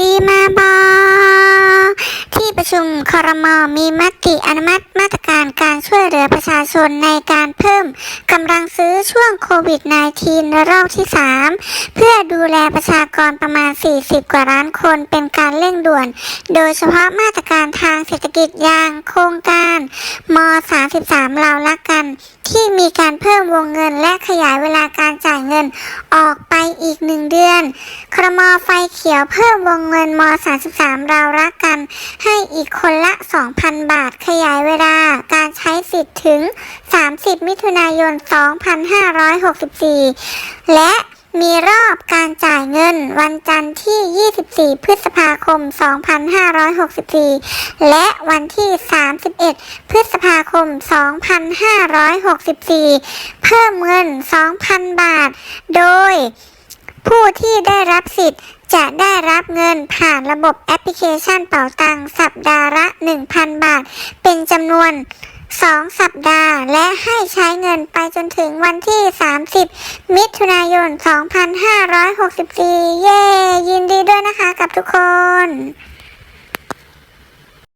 ดีมาบอที่ประชุมครมมีมติอนุมัติมาตรการการช่วยเหลือประชาชนในการเพิ่มกำลังซื้อช่วงโควิด -19 ระลอกที่ 3 เพื่อดูแลประชากรประมาณ 40 กว่าล้านคนเป็นการเร่งด่วน โดยเฉพาะมาตรการทางเศรษฐกิจอย่างโครงการม 33 เรารักกัน ที่มีการเพิ่มวงเงินและขยายเวลาการจ่ายเงินออก อีกหนึ่งเดือน ครมไฟเขียวเพิ่มวงเงินม 33 เรารักกัน ให้อีกคนละ 2,000 บาทขยายเวลา การใช้สิทธิ์ถึง 30 มิถุนายน 2564 และ มีรอบการจ่ายเงินวันจันทร์ที่ 24 พฤษภาคม 2564 และวันที่ 31 พฤษภาคม 2564 เพิ่มเงิน 2,000 บาท โดย ผู้ที่ได้รับสิทธิ์จะได้รับเงินผ่านระบบแอปพลิเคชันเป๋าตังสัปดาห์ละ 1,000 บาท เป็นจำนวน 2 สัปดาห์ และให้ใช้เงินไปจนถึงวันที่ 30 มิถุนายน 2564 เย้ ยินดีด้วยนะคะกับทุกคน